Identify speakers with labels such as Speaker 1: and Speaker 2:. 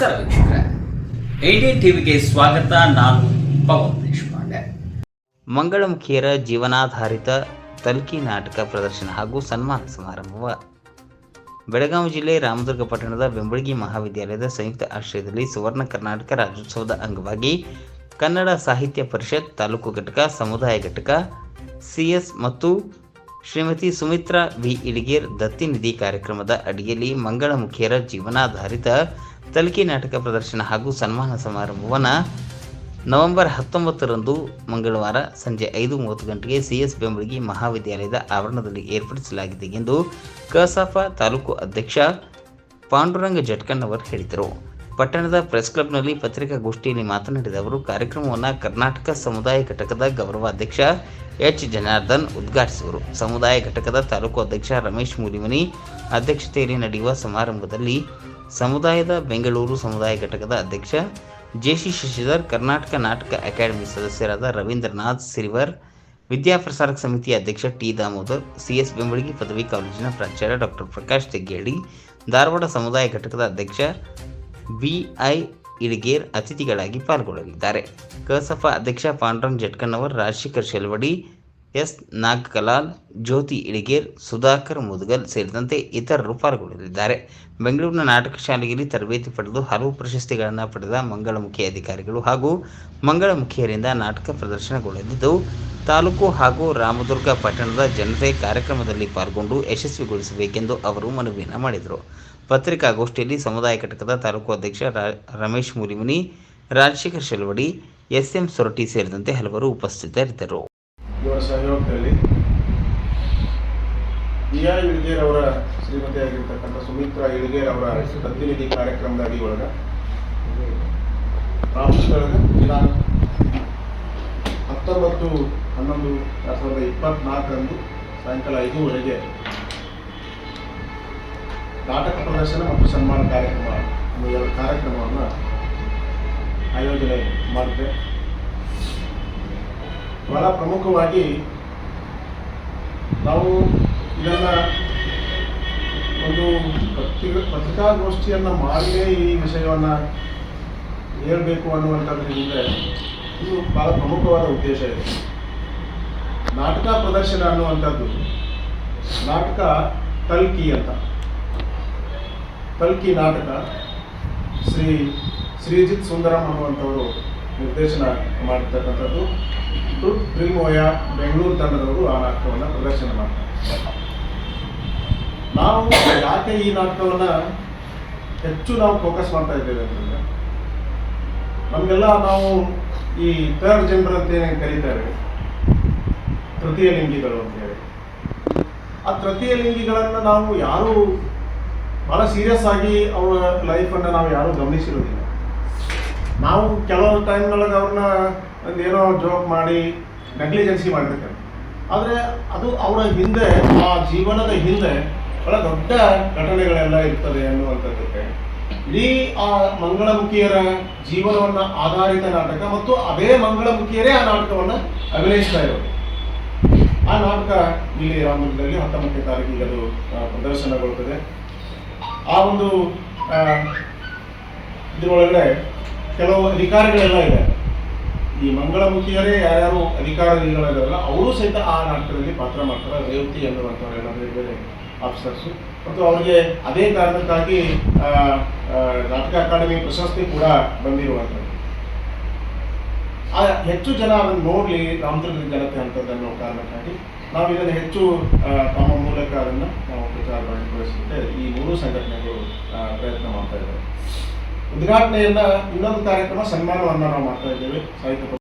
Speaker 1: ನಮಸ್ಕಾರ ವೀಕ್ಷಕರೇ. ಏಡಿ ಟಿವಿಗೆ ಸ್ವಾಗತ. ನಾನು ಪವನ್ ದೇಶಪಾಂಡೆ.
Speaker 2: ಮಂಗಳಮುಖಿಯರ ಜೀವನಾಧಾರಿತ ತಲ್ಕಿ ನಾಟಕ ಪ್ರದರ್ಶನ ಹಾಗೂ ಸನ್ಮಾನ ಸಮಾರಂಭವ. ಬೆಳಗಾವಿ ಜಿಲ್ಲೆ ರಾಮದುರ್ಗ ಪಟ್ಟಣದ ಬೆಂಬಳಗಿ ಮಹಾವಿದ್ಯಾಲಯದ ಸಂಯುಕ್ತ ಆಶ್ರಯದಲ್ಲಿ ಸುವರ್ಣ ಕರ್ನಾಟಕ ರಾಜ್ಯೋತ್ಸವದ ಅಂಗವಾಗಿ ಕನ್ನಡ ಸಾಹಿತ್ಯ ಪರಿಷತ್ ತಾಲೂಕು ಘಟಕ, ಸಮುದಾಯ ಘಟಕ ಸಿಎಸ್ ಮತ್ತು ಶ್ರೀಮತಿ ಸುಮಿತ್ರಾ ವಿ ಇಳಿಗೇರ್ ದತ್ತಿ ನಿಧಿ ಕಾರ್ಯಕ್ರಮದ ಅಡಿಯಲ್ಲಿ ಮಂಗಳಮುಖಿಯರ ಜೀವನಾಧಾರಿತ ತಲ್ಕಿ ನಾಟಕ ಪ್ರದರ್ಶನ ಹಾಗೂ ಸನ್ಮಾನ ಸಮಾರಂಭವನ್ನು ನವೆಂಬರ್ ಹತ್ತೊಂಬತ್ತರಂದು ಮಂಗಳವಾರ ಸಂಜೆ ಐದು ಮೂವತ್ತು ಗಂಟೆಗೆ ಸಿಎಸ್ ಬೆಂಬಳಗಿ ಮಹಾವಿದ್ಯಾಲಯದ ಆವರಣದಲ್ಲಿ ಏರ್ಪಡಿಸಲಾಗಿದೆ ಎಂದು ಕಸಾಪ ತಾಲೂಕು ಅಧ್ಯಕ್ಷ ಪಾಂಡುರಂಗ ಜಟ್ಕಣ್ಣವರ್ ಹೇಳಿದರು. ಪಟ್ಟಣದ ಪ್ರೆಸ್ ಕ್ಲಬ್ನಲ್ಲಿ ಪತ್ರಿಕಾಗೋಷ್ಠಿಯಲ್ಲಿ ಮಾತನಾಡಿದ ಅವರು, ಕಾರ್ಯಕ್ರಮವನ್ನು ಕರ್ನಾಟಕ ಸಮುದಾಯ ಘಟಕದ ಗೌರವಾಧ್ಯಕ್ಷ ಎಚ್. ಜನಾರ್ದನ್ ಉದ್ಘಾಟಿಸುವರು. ಸಮುದಾಯ ಘಟಕದ ತಾಲೂಕು ಅಧ್ಯಕ್ಷ ರಮೇಶ್ ಮೂಲಿಮನಿ ಅಧ್ಯಕ್ಷತೆಯಲ್ಲಿ ನಡೆಯುವ ಸಮಾರಂಭದಲ್ಲಿ ಸಮುದಾಯದ ಬೆಂಗಳೂರು ಸಮುದಾಯ ಘಟಕದ ಅಧ್ಯಕ್ಷ ಜೆಸಿ ಶಶಿಧರ್, ಕರ್ನಾಟಕ ನಾಟಕ ಅಕಾಡೆಮಿ ಸದಸ್ಯರಾದ ರವೀಂದ್ರನಾಥ್ ಸಿರಿವರ್ ವಿದ್ಯಾಪ್ರಸಾರಕ ಸಮಿತಿಯ ಅಧ್ಯಕ್ಷ ಟಿ ದಾಮೋದರ್ ಸಿಎಸ್ ಬೆಂಬಳಿಗಿ ಪದವಿ ಕಾಲೇಜಿನ ಪ್ರಾಚಾರ್ಯ ಡಾಕ್ಟರ್ ಪ್ರಕಾಶ್ ತೆಗ್ಗೇಡಿ, ಧಾರವಾಡ ಸಮುದಾಯ ಘಟಕದ ಅಧ್ಯಕ್ಷ ಬಿಐ ಇಳಿಗೇರ್ ಅತಿಥಿಗಳಾಗಿ ಪಾಲ್ಗೊಳ್ಳಲಿದ್ದಾರೆ. ಕಸಫ ಅಧ್ಯಕ್ಷ ಪಾಂಡುರಂಗ್ ಜಟ್ಕಣ್ಣವರ್ ರಾಜಶೇಖರ್ ಶೆಲ್ವಡಿ ಎಸ್. ನಾಗಕಲಾಲ್, ಜ್ಯೋತಿ ಇಳಿಗೇರ್, ಸುಧಾಕರ್ ಮುದಗಲ್ ಸೇರಿದಂತೆ ಇತರರು ಪಾಲ್ಗೊಳ್ಳಲಿದ್ದಾರೆ. ಬೆಂಗಳೂರಿನ ನಾಟಕ ಶಾಲೆಯಲ್ಲಿ ತರಬೇತಿ ಪಡೆದು ಹಲವು ಪ್ರಶಸ್ತಿಗಳನ್ನು ಪಡೆದ ಮಂಗಳಮುಖಿ ಅಧಿಕಾರಿಗಳು ಹಾಗೂ ಮಂಗಳಮುಖಿಯರಿಂದ ನಾಟಕ ಪ್ರದರ್ಶನಗೊಳ್ಳಲಿದ್ದು, ತಾಲೂಕು ಹಾಗೂ ರಾಮದುರ್ಗ ಪಟ್ಟಣದ ಜನತೆ ಕಾರ್ಯಕ್ರಮದಲ್ಲಿ ಪಾಲ್ಗೊಂಡು ಯಶಸ್ವಿಗೊಳಿಸಬೇಕೆಂದು ಅವರು ಮನವಿಯನ್ನು ಮಾಡಿದರು. ಪತ್ರಿಕಾಗೋಷ್ಠಿಯಲ್ಲಿ ಸಮುದಾಯ ಘಟಕದ ತಾಲೂಕು ಅಧ್ಯಕ್ಷ ರಮೇಶ್ ಮುರಿಮುನಿ, ರಾಜಶೇಖರ್ ಶೆಲ್ವಡಿ, ಎಸ್ಎಂ ಸೊರಟಿ ಸೇರಿದಂತೆ ಹಲವರು ಉಪಸ್ಥಿತರಿದ್ದರು.
Speaker 3: ಇವರ ಸಹಯೋಗದಲ್ಲಿ ಐ ಇಳ್ಗೇರ್ ಅವರ ಶ್ರೀಮತಿಯಾಗಿರ್ತಕ್ಕಂಥ ಸುಮಿತ್ರಾ ಇಳ್ಗೇರ್ ಅವರ ಪ್ರತಿನಿಧಿ ಕಾರ್ಯಕ್ರಮದ ಅಡಿ ಒಳಗ ದಿನಾಂಕ ಹತ್ತೊಂಬತ್ತು ಹನ್ನೊಂದು ಎರಡು ಸಾವಿರದ ಇಪ್ಪತ್ನಾಲ್ಕರಂದು ಸಾಯಂಕಾಲ ಐದೂವರೆಗೆ ನಾಟಕ ಪ್ರದರ್ಶನ ಮತ್ತು ಸನ್ಮಾನ ಕಾರ್ಯಕ್ರಮ ಎರಡು ಕಾರ್ಯಕ್ರಮವನ್ನು ಆಯೋಜನೆ ಮಾಡಿದೆ ಬಹಳ ಪ್ರಮುಖವಾಗಿ ನಾವು ಇದನ್ನ ಒಂದು ಪತ್ರಿಕ ಪತ್ರಿಕಾಗೋಷ್ಠಿಯನ್ನು ಮಾಡಿಯೇ ಈ ವಿಷಯವನ್ನು ಹೇಳಬೇಕು ಅನ್ನುವಂಥದ್ರ ಹಿಂದೆ ಇದು ಬಹಳ ಪ್ರಮುಖವಾದ ಉದ್ದೇಶ ಇದೆ. ನಾಟಕ ಪ್ರದರ್ಶನ ಅನ್ನುವಂಥದ್ದು ನಾಟಕ ತಲ್ಕಿ ಅಂತ. ತಲ್ಕಿ ನಾಟಕ ಶ್ರೀ ಶ್ರೀಜಿತ್ ಸುಂದರಂ ಅನ್ನುವಂಥವರು ನಿರ್ದೇಶನ ಮಾಡಿರ್ತಕ್ಕಂಥದ್ದು. ಡ್ರೀಮೋಯ ಬೆಂಗಳೂರು ತಂಡದವರು ಆ ನಾಟಕವನ್ನು ಪ್ರದರ್ಶನ ಮಾಡ್ತಾರೆ. ನಾವು ಯಾಕೆ ಈ ನಾಟಕವನ್ನು ಹೆಚ್ಚು ನಾವು ಫೋಕಸ್ ಮಾಡ್ತಾ ಇದ್ದೇವೆ ಅಂತಂದರೆ, ನಮಗೆಲ್ಲ ನಾವು ಈ ಥರ್ಡ್ ಜೆಂಡರ್ ಅಂತ ಏನೇನು ಕರೀತಾರೆ ತೃತೀಯ ಲಿಂಗಿಗಳು ಅಂತೇಳಿ ಆ ತೃತೀಯ ಲಿಂಗಿಗಳನ್ನು ನಾವು ಯಾರು ಬಹಳ ಸೀರಿಯಸ್ ಆಗಿ ಅವರ ಲೈಫನ್ನು ನಾವು ಯಾರೂ ಗಮನಿಸಿರೋದಿಲ್ಲ. ನಾವು ಕೆಲವು ಟೈಮ್ನೊಳಗೆ ಅವ್ರನ್ನ ಏನೋ ಜೋಕ್ ಮಾಡಿ ನೆಗ್ಲಿಜೆನ್ಸಿ ಮಾಡಿರ್ತಾರೆ ಆದರೆ ಅದು ಅವರ ಹಿಂದೆ, ಆ ಜೀವನದ ಹಿಂದೆ ಬಹಳ ದೊಡ್ಡ ಘಟನೆಗಳೆಲ್ಲ ಇರ್ತದೆ ಅನ್ನುವಂಥದ್ದಕ್ಕೆ ಇಡೀ ಆ ಮಂಗಳಮುಖಿಯರ ಜೀವನವನ್ನು ಆಧಾರಿತ ನಾಟಕ ಮತ್ತು ಅದೇ ಮಂಗಳಮುಖಿಯರೇ ಆ ನಾಟಕವನ್ನು ಅಭಿನಯಿಸ್ತಾ ಇರೋದು. ಆ ನಾಟಕ ಇಲ್ಲಿ ರಾಮದುರ್ಗದಲ್ಲಿ ಹತ್ತೊಂಬತ್ತನೇ ತಾರೀಕಿಗೆ ಅದು ಪ್ರದರ್ಶನಗೊಳ್ಳುತ್ತದೆ ಆ ಒಂದು ಇದರೊಳಗಡೆ ಕೆಲವು ಅಧಿಕಾರಿಗಳೆಲ್ಲ ಇದೆ ಈ ಮಂಗಳಮುಖಿಯರೇ ಯಾರ್ಯಾರು ಅಧಿಕಾರಿಗಳಿದಾರಲ್ಲ ಅವರು ಸಹಿತ ಆ ನಾಟಕದಲ್ಲಿ ಪಾತ್ರ ಮಾಡ್ತಾರೆ. ರೇವತಿ ಎನ್ನುವಂಥವರೆಲ್ಲ ಬೇರೆ ಬೇರೆ ಆಫೀಸರ್ಸು. ಮತ್ತು ಅವರಿಗೆ ಅದೇ ಕಾರಣಕ್ಕಾಗಿ ನಾಟಕ ಅಕಾಡೆಮಿ ಪ್ರಶಸ್ತಿ ಕೂಡ ಬಂದಿರುವಂಥದ್ದು. ಆ, ಹೆಚ್ಚು ಜನ ಅದನ್ನು ನೋಡಲಿ ರಾಮದುರ್ಗದ ಜನತೆ ಅಂತದನ್ನೋ ಕಾರಣಕ್ಕಾಗಿ. ನಾವು ಇದನ್ನು ಹೆಚ್ಚು ತಮ್ಮ ಮೂಲಕ ಅದನ್ನು ನಾವು ಪ್ರಚಾರ ಮಾಡಿಕೊಳ್ಳಿಸಲಿಕ್ಕೆ ಈ ಮೂರು ಸಂಘಟನೆಗಳು ಪ್ರಯತ್ನ ಮಾಡ್ತಾ ಇದ್ದಾರೆ. ಉದ್ಘಾಟನೆಯನ್ನ ಇನ್ನೊಂದು ಕಾರ್ಯಕ್ರಮ ಸನ್ಮಾನವನ್ನ ನಾವು ಮಾಡ್ತಾ ಇದ್ದೇವೆ. ಸಾಹಿತ್ಯ